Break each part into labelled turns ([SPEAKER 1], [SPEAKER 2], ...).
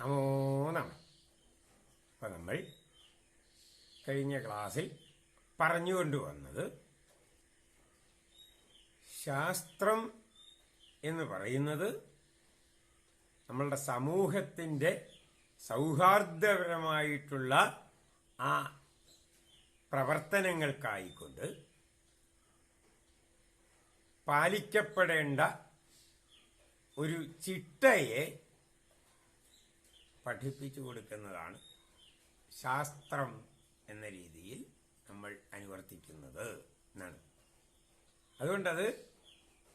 [SPEAKER 1] നമോ നമ. അപ്പം നമ്മൾ കഴിഞ്ഞ ക്ലാസ്സിൽ പറഞ്ഞുകൊണ്ടുവന്നത് ശാസ്ത്രം എന്ന് പറയുന്നത് നമ്മളുടെ സമൂഹത്തിന്റെ സൗഹാർദ്ദപരമായിട്ടുള്ള ആ പ്രവർത്തനങ്ങൾക്കായിക്കൊണ്ട് പാലിക്കപ്പെടേണ്ട ഒരു ചിട്ടയെ പഠിപ്പിച്ചു കൊടുക്കുന്നതാണ് ശാസ്ത്രം എന്ന രീതിയിൽ നമ്മൾ അനുവർത്തിക്കുന്നത് എന്നാണ്. അതുകൊണ്ടത്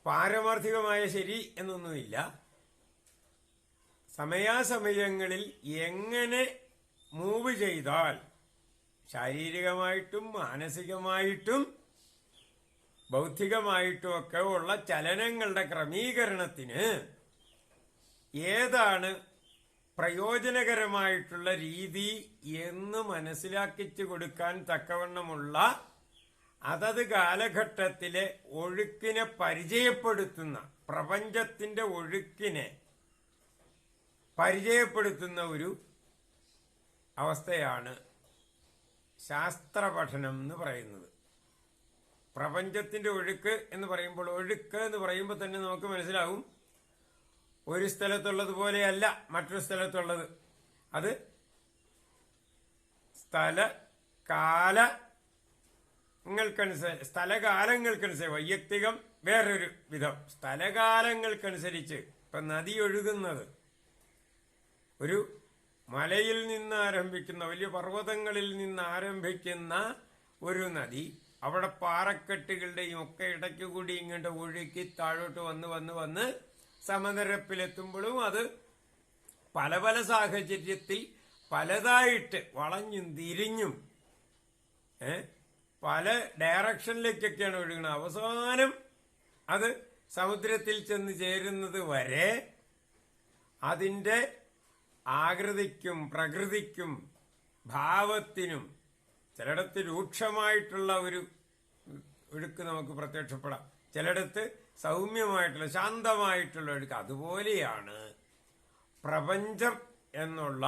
[SPEAKER 1] പാരമാർത്ഥികമായ ശരി എന്നൊന്നുമില്ല. സമയാസമയങ്ങളിൽ എങ്ങനെ മൂവ് ചെയ്താൽ ശാരീരികമായിട്ടും മാനസികമായിട്ടും ബൗദ്ധികമായിട്ടും ഒക്കെ ഉള്ള ചലനങ്ങളുടെ ക്രമീകരണത്തിന് ഏതാണ് പ്രയോജനകരമായിട്ടുള്ള രീതി എന്ന് മനസ്സിലാക്കിച്ചു കൊടുക്കാൻ തക്കവണ്ണമുള്ള അതത് കാലഘട്ടത്തിലെ ഒഴുക്കിനെ പരിചയപ്പെടുത്തുന്ന പ്രപഞ്ചത്തിന്റെ ഒഴുക്കിനെ പരിചയപ്പെടുത്തുന്ന ഒരു അവസ്ഥയാണ് ശാസ്ത്ര പഠനം എന്ന് പറയുന്നത്. പ്രപഞ്ചത്തിന്റെ ഒഴുക്ക് എന്ന് പറയുമ്പോൾ ഒഴുക്ക് എന്ന് പറയുമ്പോൾ തന്നെ നമുക്ക് മനസ്സിലാവും. ഒരു സ്ഥലത്തുള്ളത് പോലെയല്ല മറ്റൊരു സ്ഥലത്തുള്ളത്. അത് സ്ഥല കാല ങ്ങൾക്കനുസരിച്ച് സ്ഥലകാലങ്ങൾക്കനുസരിച്ച് വൈയക്തികം വേറൊരു വിധം. സ്ഥലകാലങ്ങൾക്കനുസരിച്ച് ഇപ്പൊ നദി ഒഴുകുന്നത് ഒരു മലയിൽ നിന്ന് ആരംഭിക്കുന്ന വലിയ പർവതങ്ങളിൽ നിന്ന് ആരംഭിക്കുന്ന ഒരു നദി അവിടെ പാറക്കെട്ടുകളുടെയും ഒക്കെ ഇടയ്ക്ക് കൂടി ഇങ്ങോട്ട് ഒഴുക്കി താഴോട്ട് വന്ന് വന്ന് വന്ന് സമനിരപ്പിലെത്തുമ്പോഴും അത് പല പല സാഹചര്യത്തിൽ പലതായിട്ട് വളഞ്ഞും തിരിഞ്ഞും പല ഡയറക്ഷനിലേക്കൊക്കെയാണ് ഒഴുകുന്നത്. അവസാനം അത് സമുദ്രത്തിൽ ചെന്ന് ചേരുന്നത് വരെ അതിന്റെ ആകൃതിക്കും പ്രകൃതിക്കും ഭാവത്തിനും ചിലയിടത്ത് രൂക്ഷമായിട്ടുള്ള ഒരു ഒഴുക്ക് നമുക്ക് പ്രത്യക്ഷപ്പെടാം. ചിലയിടത്ത് സൗമ്യമായിട്ടുള്ള ശാന്തമായിട്ടുള്ള ഒഴുക്ക് അതുപോലെയാണ് പ്രപഞ്ചം എന്നുള്ള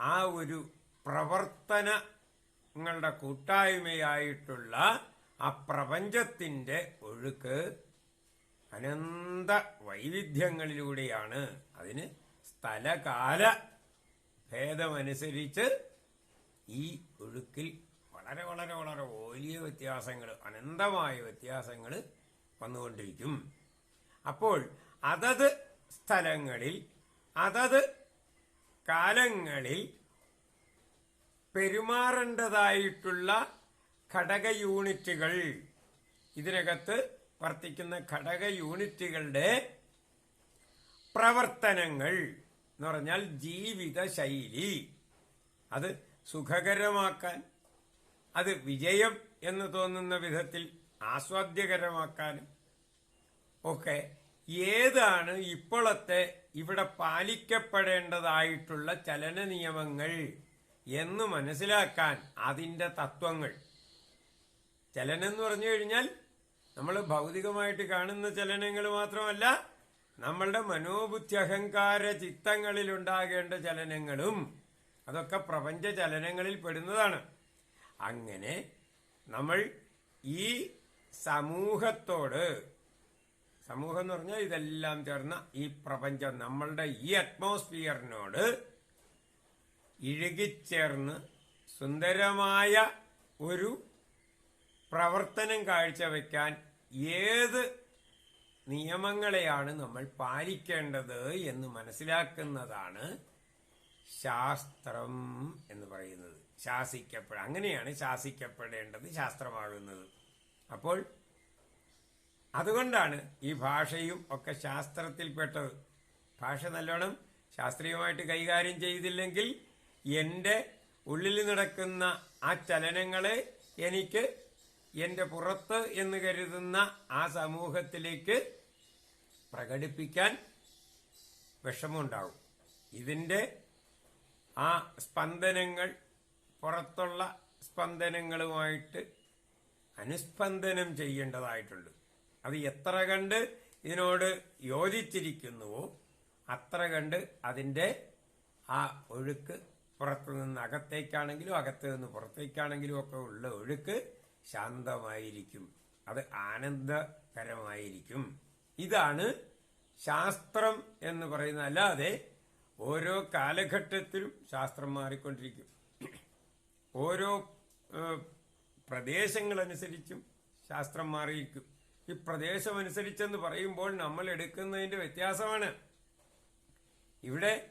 [SPEAKER 1] ആ ഒരു പ്രവർത്തനങ്ങളുടെ കൂട്ടായ്മയായിട്ടുള്ള ആ പ്രപഞ്ചത്തിന്റെ ഒഴുക്ക് അനന്ത വൈവിധ്യങ്ങളിലൂടെയാണ്. അതിന് സ്ഥലകാല ഭേദമനുസരിച്ച് ഈ ഒഴുക്കിൽ വളരെ വളരെ വളരെ വലിയ വ്യത്യാസങ്ങൾ അനന്തമായ വ്യത്യാസങ്ങൾ വന്നുകൊണ്ടിരിക്കും. അപ്പോൾ അതത് സ്ഥലങ്ങളിൽ അതത് കാലങ്ങളിൽ പെരുമാറേണ്ടതായിട്ടുള്ള ഘടക യൂണിറ്റുകൾ ഇതിനകത്ത് വർത്തിക്കുന്ന ഘടക യൂണിറ്റുകളുടെ പ്രവർത്തനങ്ങൾ എന്ന് പറഞ്ഞാൽ ജീവിത ശൈലി. അത് സുഖകരമാക്കാൻ അത് വിജയം എന്ന് തോന്നുന്ന വിധത്തിൽ ആസ്വാദ്യകരമാക്കാനും ഒക്കെ ഏതാണ് ഇപ്പോഴത്തെ ഇവിടെ പാലിക്കപ്പെടേണ്ടതായിട്ടുള്ള ചലന നിയമങ്ങൾ എന്ന് മനസ്സിലാക്കാൻ അതിന്റെ തത്വങ്ങൾ. ചലനം എന്ന് പറഞ്ഞു കഴിഞ്ഞാൽ നമ്മൾ ഭൗതികമായിട്ട് കാണുന്ന ചലനങ്ങൾ മാത്രമല്ല നമ്മളുടെ മനോബുദ്ധി അഹങ്കാര ചിത്തങ്ങളിൽണ്ടാകേണ്ട ചലനങ്ങളും അതൊക്കെ പ്രപഞ്ച ചലനങ്ങളിൽ പെടുന്നതാണ്. അങ്ങനെ നമ്മൾ ഈ സമൂഹത്തോട് സമൂഹം എന്ന് പറഞ്ഞാൽ ഇതെല്ലാം ചേർന്ന ഈ പ്രപഞ്ചം നമ്മളുടെ ഈ അറ്റ്മോസ്ഫിയറിനോട് ഇഴുകിച്ചേർന്ന് സുന്ദരമായ ഒരു പ്രവർത്തനം കാഴ്ചവെക്കാൻ ഏത് നിയമങ്ങളെയാണ് നമ്മൾ പാലിക്കേണ്ടത് എന്ന് മനസ്സിലാക്കുന്നതാണ് ശാസ്ത്രം എന്ന് പറയുന്നത്. ശാസിക്കപ്പെട. അങ്ങനെയാണ് ശാസിക്കപ്പെടേണ്ടത് ശാസ്ത്രമാകുന്നത്. അപ്പോൾ അതുകൊണ്ടാണ് ഈ ഭാഷയും ഒക്കെ ശാസ്ത്രത്തിൽപ്പെട്ടത്. ഭാഷ നല്ലോണം ശാസ്ത്രീയമായിട്ട് കൈകാര്യം ചെയ്തില്ലെങ്കിൽ എന്റെ ഉള്ളിൽ നടക്കുന്ന ആ ചലനങ്ങളെ എനിക്ക് എന്റെ പുറത്ത് എന്ന് കരുതുന്ന ആ സമൂഹത്തിലേക്ക് പ്രകടിപ്പിക്കാൻ വിഷമമുണ്ടാവും. ഇതിന്റെ ആ സ്പന്ദനങ്ങൾ പുറത്തുള്ള സ്പന്ദനങ്ങളുമായിട്ട് അനുസ്പന്ദനം ചെയ്യേണ്ടതായിട്ടുണ്ട്. അത് എത്ര കണ്ട് ഇതിനോട് യോജിച്ചിരിക്കുന്നുവോ അത്ര കണ്ട് അതിന്റെ ആ ഒഴുക്ക് പുറത്തു നിന്ന് അകത്തേക്കാണെങ്കിലും അകത്ത് നിന്ന് പുറത്തേക്കാണെങ്കിലും ഒക്കെ ഉള്ള ഒഴുക്ക് ശാന്തമായിരിക്കും. അത് ആനന്ദകരമായിരിക്കും. ഇതാണ് ശാസ്ത്രം എന്ന് പറയുന്നത്. അല്ലാതെ ഓരോ കാലഘട്ടത്തിലും ശാസ്ത്രം മാറിക്കൊണ്ടിരിക്കും. ഓരോ പ്രദേശങ്ങളനുസരിച്ചും ശാസ്ത്രം മാറിയിരിക്കും. ഈ പ്രദേശമനുസരിച്ചെന്ന് പറയുമ്പോൾ നമ്മൾ എടുക്കുന്നതിന്റെ വ്യത്യാസമാണ്. ഇവിടെ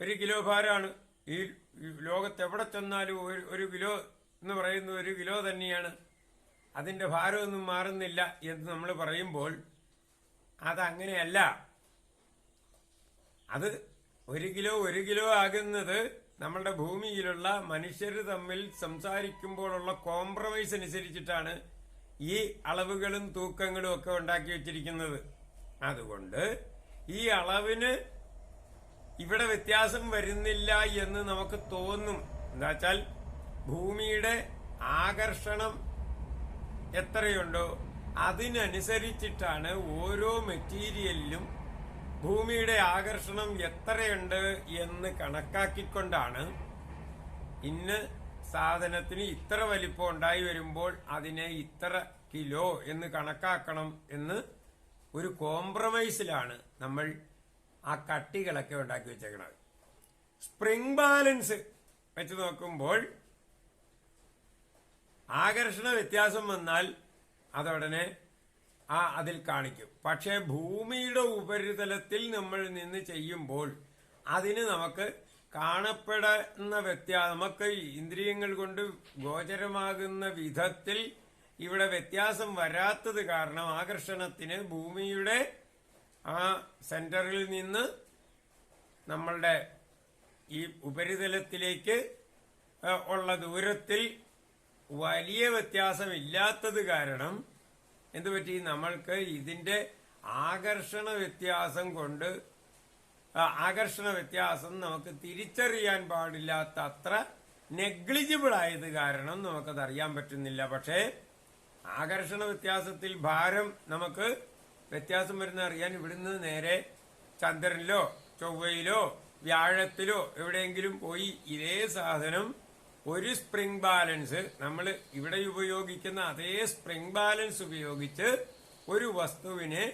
[SPEAKER 1] ഒരു കിലോ ഭാരമാണ്. ഈ ലോകത്ത് എവിടെ ചെന്നാലും ഒരു ഒരു കിലോ എന്ന് പറയുന്ന ഒരു കിലോ തന്നെയാണ്. അതിന്റെ ഭാരമൊന്നും മാറുന്നില്ല എന്ന് നമ്മൾ പറയുമ്പോൾ അതങ്ങനെയല്ല. അത് ഒരു കിലോ ഒരു കിലോ ആകുന്നത് നമ്മളുടെ ഭൂമിയിലുള്ള മനുഷ്യർ തമ്മിൽ സംസാരിക്കുമ്പോഴുള്ള കോംപ്രമൈസ് അനുസരിച്ചിട്ടാണ് ഈ അളവുകളും തൂക്കങ്ങളും ഒക്കെ ഉണ്ടാക്കി വെച്ചിരിക്കുന്നത്. അതുകൊണ്ട് ഈ അളവിന് ഇവിടെ വ്യത്യാസം വരുന്നില്ല എന്ന് നമുക്ക് തോന്നും. എന്താ വെച്ചാൽ ഭൂമിയുടെ ആകർഷണം എത്രയുണ്ടോ അതിനനുസരിച്ചിട്ടാണ് ഓരോ മെറ്റീരിയലിലും ഭൂമിയുടെ ആകർഷണം എത്രയുണ്ട് എന്ന് കണക്കാക്കിക്കൊണ്ടാണ് ഇന്ന് സാധനത്തിന് ഇത്ര വലിപ്പം ഉണ്ടായി വരുമ്പോൾ അതിനെ ഇത്ര കിലോ എന്ന് കണക്കാക്കണം എന്ന് ഒരു കോംപ്രമൈസിലാണ് നമ്മൾ ആ കട്ടികളൊക്കെ ഉണ്ടാക്കി വെച്ചേക്കുന്നത് സ്പ്രിംഗ് ബാലൻസ് വെച്ച് നോക്കുമ്പോൾ ആകർഷണ വ്യത്യാസം വന്നാൽ അതുടനെ ആ അതിൽ കാണിക്കും. പക്ഷേ ഭൂമിയുടെ ഉപരിതലത്തിൽ നമ്മൾ നിന്ന് ചെയ്യുമ്പോൾ അതിന് നമുക്ക് കാണപ്പെടുന്ന വ്യത്യാസം നമുക്ക് ഇന്ദ്രിയങ്ങൾ കൊണ്ട് ഗോചരമാകുന്ന വിധത്തിൽ ഇവിടെ വ്യത്യാസം വരാത്തത് കാരണം ആകർഷണത്തിന് ഭൂമിയുടെ ആ സെന്ററിൽ നിന്ന് നമ്മളുടെ ഈ ഉപരിതലത്തിലേക്ക് ഉള്ള ദൂരത്തിൽ വലിയ വ്യത്യാസമില്ലാത്തത് കാരണം എന്ത് പറ്റി നമ്മൾക്ക് ഇതിന്റെ ആകർഷണ വ്യത്യാസം കൊണ്ട് ആകർഷണ വ്യത്യാസം നമുക്ക് തിരിച്ചറിയാൻ പാടില്ലാത്ത അത്ര നെഗ്ലിജിബിൾ ആയത് കാരണം നമുക്കത് അറിയാൻ പറ്റുന്നില്ല. പക്ഷേ ആകർഷണ വ്യത്യാസത്തിൽ ഭാരം നമുക്ക് വ്യത്യാസം വരുന്ന അറിയാൻ ഇവിടുന്ന് നേരെ ചന്ദ്രനിലോ ചൊവ്വയിലോ വ്യാഴത്തിലോ എവിടെയെങ്കിലും പോയി ഇതേ സാധനം ഒരു സ്പ്രിംഗ് ബാലൻസ് നമ്മൾ ഇവിടെ ഉപയോഗിക്കുന്ന അതേ സ്പ്രിംഗ് ബാലൻസ് ഉപയോഗിച്ച് ഒരു വസ്തുവിനെ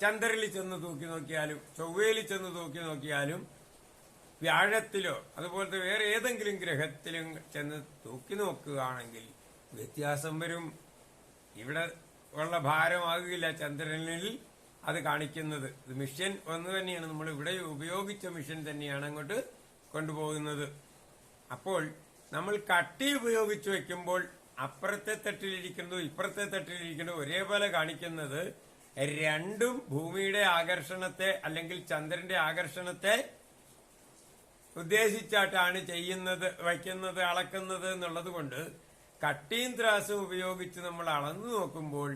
[SPEAKER 1] ചന്ദ്രനിൽ ചെന്ന് തൂക്കി നോക്കിയാലും ചൊവ്വയിൽ ചെന്ന് തൂക്കി നോക്കിയാലും വ്യാഴത്തിലോ അതുപോലത്തെ വേറെ ഏതെങ്കിലും ഗ്രഹത്തിലും ചെന്ന് തൂക്കി നോക്കുകയാണെങ്കിൽ വ്യത്യാസം വരും. ഇവിടെ ഉള്ള ഭാരമാകില്ല ചന്ദ്രനിൽ അത് കാണിക്കുന്നത്. മിഷൻ ഒന്ന് തന്നെയാണ്. നമ്മൾ ഇവിടെ ഉപയോഗിച്ച മിഷൻ തന്നെയാണ് അങ്ങോട്ട് കൊണ്ടുപോകുന്നത്. അപ്പോൾ നമ്മൾ കട്ടി ഉപയോഗിച്ച് വെക്കുമ്പോൾ അപ്പുറത്തെ തട്ടിലിരിക്കുന്നതും ഇപ്പുറത്തെ തട്ടിലിരിക്കുന്നതും ഒരേപോലെ കാണിക്കുന്നത് രണ്ടും ഭൂമിയുടെ ആകർഷണത്തെ അല്ലെങ്കിൽ ചന്ദ്രന്റെ ആകർഷണത്തെ ഉദ്ദേശിച്ചായിട്ടാണ് ചെയ്യുന്നത് വയ്ക്കുന്നത് അളക്കുന്നത് എന്നുള്ളത് കൊണ്ട് കട്ടിയും ത്രാസും ഉപയോഗിച്ച് നമ്മൾ അളന്നു നോക്കുമ്പോൾ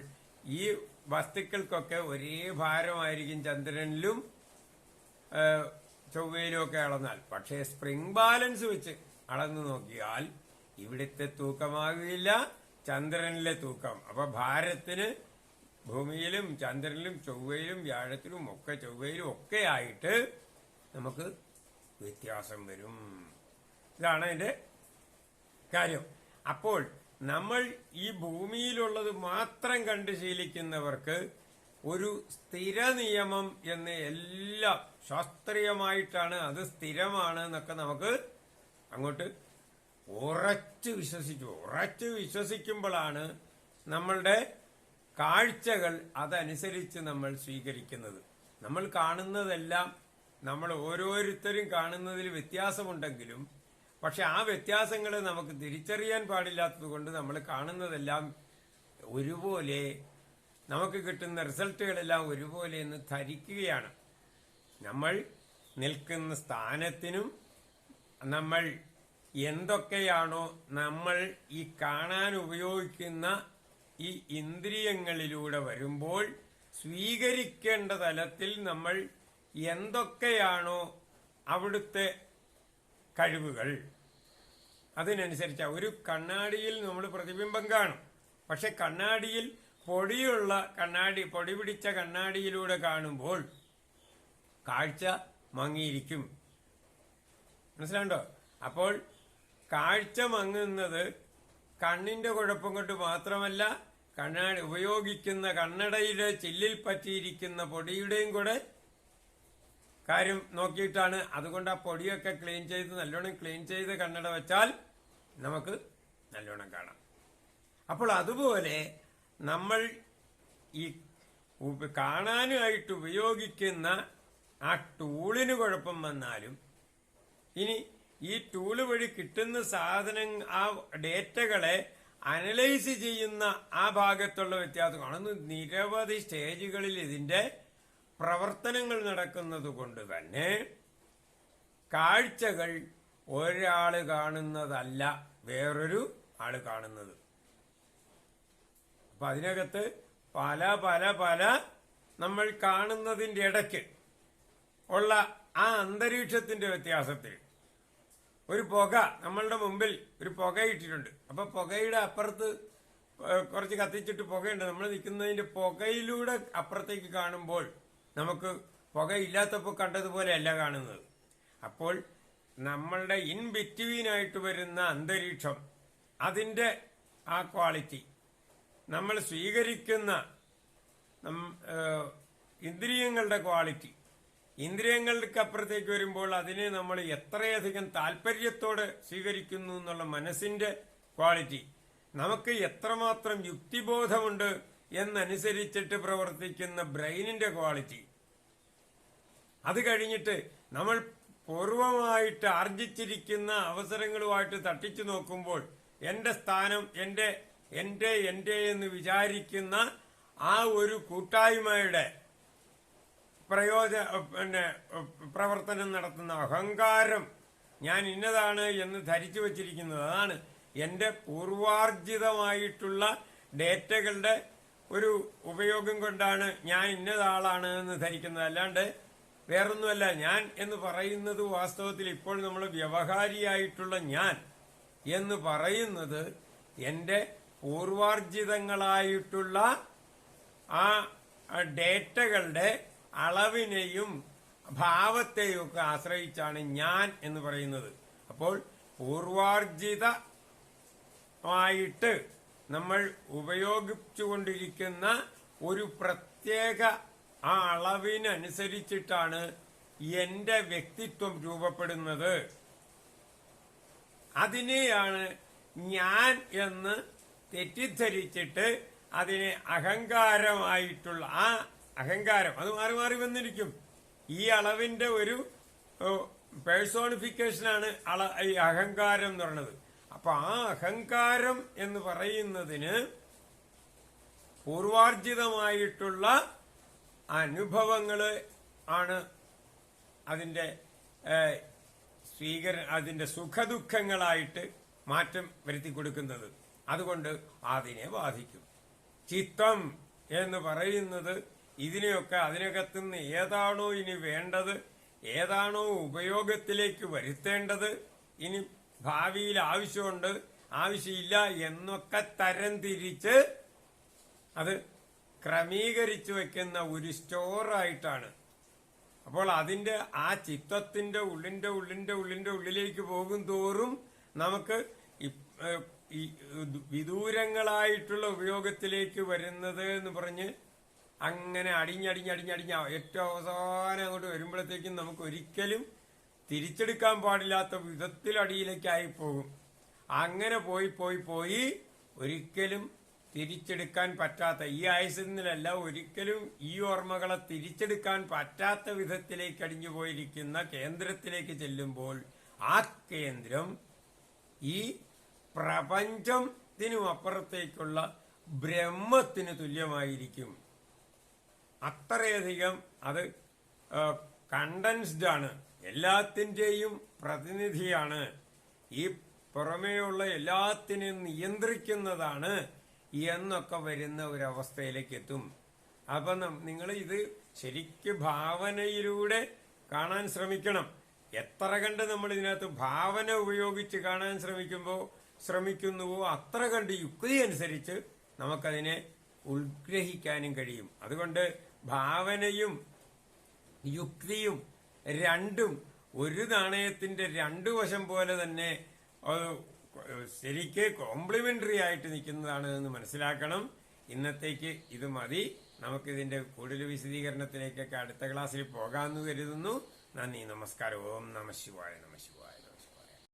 [SPEAKER 1] ഈ വസ്തുക്കൾക്കൊക്കെ ഒരേ ഭാരമായിരിക്കും ചന്ദ്രനിലും ചൊവ്വയിലും ഒക്കെ അളന്നാൽ. പക്ഷേ സ്പ്രിംഗ് ബാലൻസ് വെച്ച് അളന്നു നോക്കിയാൽ ഇവിടുത്തെ തൂക്കമാകില്ല ചന്ദ്രനിലെ തൂക്കം. അപ്പൊ ഭാരത്തിന് ഭൂമിയിലും ചന്ദ്രനിലും ചൊവ്വയിലും വ്യാഴത്തിലും ഒക്കെ ചൊവ്വയിലും ഒക്കെ ആയിട്ട് നമുക്ക് വ്യത്യാസം വരും. ഇതാണ് അതിന്റെ കാര്യം. അപ്പോൾ നമ്മൾ ഈ ഭൂമിയിലുള്ളത് മാത്രം കണ്ട് ശീലിക്കുന്നവർക്ക് ഒരു സ്ഥിര നിയമം എന്ന് എല്ലാം ശാസ്ത്രീയമായിട്ടാണ് അത് സ്ഥിരമാണ് എന്നൊക്കെ നമുക്ക് അങ്ങോട്ട് ഉറച്ച് വിശ്വസിച്ചു. ഉറച്ച് വിശ്വസിക്കുമ്പോഴാണ് നമ്മളുടെ കാഴ്ചകൾ അതനുസരിച്ച് നമ്മൾ സ്വീകരിക്കുന്നത്. നമ്മൾ കാണുന്നതെല്ലാം നമ്മൾ ഓരോരുത്തരും കാണുന്നതിൽ വ്യത്യാസമുണ്ടെങ്കിലും പക്ഷെ ആ വ്യത്യാസങ്ങൾ നമുക്ക് തിരിച്ചറിയാൻ പാടില്ലാത്തത് കൊണ്ട് നമ്മൾ കാണുന്നതെല്ലാം ഒരുപോലെ നമുക്ക് കിട്ടുന്ന റിസൾട്ടുകളെല്ലാം ഒരുപോലെ എന്ന് ധരിക്കുകയാണ്. നമ്മൾ നിൽക്കുന്ന സ്ഥാനത്തിനും നമ്മൾ എന്തൊക്കെയാണോ നമ്മൾ ഈ കാണാൻ ഉപയോഗിക്കുന്ന ഈ ഇന്ദ്രിയങ്ങളിലൂടെ വരുമ്പോൾ സ്വീകരിക്കേണ്ട തലത്തിൽ നമ്മൾ എന്തൊക്കെയാണോ അവിടുത്തെ കഴിവുകൾ. അതിനനുസരിച്ച് ഒരു കണ്ണാടിയിൽ നമ്മൾ പ്രതിബിംബം കാണും. പക്ഷെ കണ്ണാടിയിൽ പൊടിയുള്ള കണ്ണാടി പൊടി പിടിച്ച കണ്ണാടിയിലൂടെ കാണുമ്പോൾ കാഴ്ച മങ്ങിയിരിക്കും. മനസ്സിലാണ്ടോ അപ്പോൾ കാഴ്ച മങ്ങുന്നത് കണ്ണിന്റെ കുഴപ്പം കൊണ്ട് മാത്രമല്ല കണ്ണാടി ഉപയോഗിക്കുന്ന കണ്ണടയുടെ ചില്ലിൽ പറ്റിയിരിക്കുന്ന പൊടിയുടെയും കൂടെ കാര്യം നോക്കിയിട്ടാണ്. അതുകൊണ്ട് ആ പൊടിയൊക്കെ ക്ലീൻ ചെയ്ത് നല്ലോണം ക്ലീൻ ചെയ്ത് കണ്ണട വെച്ചാൽ നമുക്ക് നല്ലോണം കാണാം. അപ്പോൾ അതുപോലെ നമ്മൾ ഈ കാണാനായിട്ട് ഉപയോഗിക്കുന്ന ആ ടൂളിന് കുഴപ്പം വന്നാലും ഇനി ഈ ടൂൾ വഴി കിട്ടുന്ന സാധനം ആ ഡേറ്റകളെ അനലൈസ് ചെയ്യുന്ന ആ ഭാഗത്തുള്ള വ്യത്യാസം കാണുന്നു നിരവധി സ്റ്റേജുകളിൽ ഇതിന്റെ പ്രവർത്തനങ്ങൾ നടക്കുന്നത് കൊണ്ട് തന്നെ കാഴ്ചകൾ ഒരാൾ കാണുന്നതല്ല വേറൊരു ആൾ കാണുന്നത്. അപ്പൊ അതിനകത്ത് പല പല പല നമ്മൾ കാണുന്നതിന്റെ ഇടയ്ക്ക് ഉള്ള ആ അന്തരീക്ഷത്തിന്റെ വ്യത്യാസത്തിൽ. ഒരു പുക നമ്മളുടെ മുമ്പിൽ ഒരു പുകയിട്ടിട്ടുണ്ട് അപ്പൊ പുകയുടെ അപ്പുറത്ത് കുറച്ച് കത്തിച്ചിട്ട് പുകയുണ്ട്. നമ്മൾ നിൽക്കുന്നതിന്റെ പുകയിലൂടെ അപ്പുറത്തേക്ക് കാണുമ്പോൾ നമുക്ക് പുക ഇല്ലാത്തപ്പോൾ കണ്ടതുപോലെയല്ല കാണുന്നത്. അപ്പോൾ നമ്മളുടെ ഇൻ ബിറ്റ്വീനായിട്ട് വരുന്ന അന്തരീക്ഷം അതിന്റെ ആ ക്വാളിറ്റി നമ്മൾ സ്വീകരിക്കുന്ന ഇന്ദ്രിയങ്ങളുടെ ക്വാളിറ്റി ഇന്ദ്രിയങ്ങൾക്ക് അപ്പുറത്തേക്ക് വരുമ്പോൾ അതിനെ നമ്മൾ എത്രയധികം താല്പര്യത്തോടെ സ്വീകരിക്കുന്നു എന്നുള്ള മനസ്സിന്റെ ക്വാളിറ്റി. നമുക്ക് എത്രമാത്രം യുക്തിബോധമുണ്ട് എന്നനുസരിച്ചിട്ട് പ്രവർത്തിക്കുന്ന ബ്രെയിനിന്റെ ക്വാളിറ്റി. അത് കഴിഞ്ഞിട്ട് നമ്മൾ പൂർവമായിട്ട് ആർജിച്ചിരിക്കുന്ന അവസരങ്ങളുമായിട്ട് തട്ടിച്ചു നോക്കുമ്പോൾ എന്റെ സ്ഥാനം എന്റെ എന്റെ എന്റെ എന്ന് വിചാരിക്കുന്ന ആ ഒരു കൂട്ടായ്മയുടെ പ്രയോജ പിന്നെ പ്രവർത്തനം നടത്തുന്ന അഹങ്കാരം ഞാൻ ഇന്നതാണ് എന്ന് ധരിച്ചു വച്ചിരിക്കുന്നത്. അതാണ് എന്റെ പൂർവാർജിതമായിട്ടുള്ള ഡേറ്റകളുടെ ഒരു ഉപയോഗം കൊണ്ടാണ് ഞാൻ ഇന്നതാളാണ് എന്ന് ധരിക്കുന്നത്. അല്ലാണ്ട് വേറൊന്നുമല്ല ഞാൻ എന്ന് പറയുന്നത് വാസ്തവത്തിൽ ഇപ്പോൾ നമ്മൾ വ്യവഹാരിയായിട്ടുള്ള ഞാൻ എന്ന് പറയുന്നത് എന്റെ പൂർവാർജിതങ്ങളായിട്ടുള്ള ആ ഡേറ്റകളുടെ അളവിനെയും ഭാവത്തെയും ഒക്കെ ആശ്രയിച്ചാണ് ഞാൻ എന്ന് പറയുന്നത്. അപ്പോൾ പൂർവാർജിതമായിട്ട് നമ്മൾ ഉപയോഗിച്ചുകൊണ്ടിരിക്കുന്ന ഒരു പ്രത്യേക ആ അളവിനനുസരിച്ചിട്ടാണ് എന്റെ വ്യക്തിത്വം രൂപപ്പെടുന്നത്. അതിനെയാണ് ഞാൻ എന്ന് തെറ്റിദ്ധരിച്ചിട്ട് അതിനെ അഹങ്കാരമായിട്ടുള്ള ആ അഹങ്കാരം അത് മാറി മാറി വന്നിരിക്കും. ഈ അളവിന്റെ ഒരു പേഴ്സോണിഫിക്കേഷനാണ് അള ഈ അഹങ്കാരം എന്ന് പറയുന്നത്. അപ്പൊ ആ അഹങ്കാരം എന്ന് പറയുന്നതിന് പൂർവാർജിതമായിട്ടുള്ള അനുഭവങ്ങൾ ആണ് അതിന്റെ സ്വീകര അതിന്റെ സുഖദുഃഖങ്ങളായിട്ട് മാറ്റം വരുത്തി കൊടുക്കുന്നത്. അതുകൊണ്ട് അതിനെ ബാധിക്കും. ചിത്തം എന്ന് പറയുന്നത് ഇതിനെയൊക്കെ അതിനകത്തുനിന്ന് ഏതാണോ ഇനി വേണ്ടത്? ഏതാണോ ഉപയോഗത്തിലേക്ക് വരുത്തേണ്ടത്? ഇനി ഭാവിയിൽ ആവശ്യമുണ്ട് ആവശ്യമില്ല എന്നൊക്കെ തരംതിരിച്ച് അത് ക്രമീകരിച്ചു വെക്കുന്ന ഒരു സ്റ്റോറായിട്ടാണ്. അപ്പോൾ അതിന്റെ ആ ചിത്തത്തിന്റെ ഉള്ളിന്റെ ഉള്ളിന്റെ ഉള്ളിന്റെ ഉള്ളിലേക്ക് പോകും തോറും നമുക്ക് വിദൂരങ്ങളായിട്ടുള്ള ഉപയോഗത്തിലേക്ക് വരുന്നത് എന്ന് പറഞ്ഞ് അങ്ങനെ അടിഞ്ഞടിഞ്ഞടിഞ്ഞടിഞ്ഞ ഏറ്റവും അവസാനം അങ്ങോട്ട് വരുമ്പോഴത്തേക്കും നമുക്ക് ഒരിക്കലും തിരിച്ചെടുക്കാൻ പാടില്ലാത്ത വിധത്തിൽ അടിയിലേക്കായി പോകും. അങ്ങനെ പോയി പോയി പോയി ഒരിക്കലും തിരിച്ചെടുക്കാൻ പറ്റാത്ത ഈ ആയുസിനല്ല ഒരിക്കലും ഈ ഓർമ്മകളെ തിരിച്ചെടുക്കാൻ പറ്റാത്ത വിധത്തിലേക്ക് അടിഞ്ഞു പോയിരിക്കുന്ന കേന്ദ്രത്തിലേക്ക് ചെല്ലുമ്പോൾ ആ കേന്ദ്രം ഈ പ്രപഞ്ചത്തിനും അപ്പുറത്തേക്കുള്ള ബ്രഹ്മത്തിന് തുല്യമായിരിക്കും. അത്രയധികം അത് കണ്ടൻസ്ഡ് ആണ്. എല്ലാത്തിന്റെയും പ്രതിനിധിയാണ്. ഈ പുറമേയുള്ള എല്ലാത്തിനെയും നിയന്ത്രിക്കുന്നതാണ് എന്നൊക്കെ വരുന്ന ഒരവസ്ഥയിലേക്ക് എത്തും. അപ്പം നിങ്ങൾ ഇത് ശരിക്ക് ഭാവനയിലൂടെ കാണാൻ ശ്രമിക്കണം. എത്ര കണ്ട് നമ്മൾ ഇതിനകത്ത് ഭാവന ഉപയോഗിച്ച് കാണാൻ ശ്രമിക്കുമ്പോൾ ശ്രമിക്കുന്നുവോ അത്ര കണ്ട് യുക്തി അനുസരിച്ച് നമുക്കതിനെ ഉത്ഗ്രഹിക്കാനും കഴിയും. അതുകൊണ്ട് ഭാവനയും യുക്തിയും രണ്ടും ഒരു നാണയത്തിന്റെ രണ്ടു വശം പോലെ തന്നെ ശരിക്ക് കോംപ്ലിമെന്ററി ആയിട്ട് നിൽക്കുന്നതാണ് എന്ന് മനസ്സിലാക്കണം. ഇന്നത്തേക്ക് ഇത് മതി. നമുക്കിതിന്റെ കൂടുതൽ വിശദീകരണത്തിലേക്കൊക്കെ അടുത്ത ക്ലാസ്സിൽ പോകാമെന്ന് കരുതുന്നു. നന്ദി നമസ്കാരം. ഓം നമ ശിവായ നമ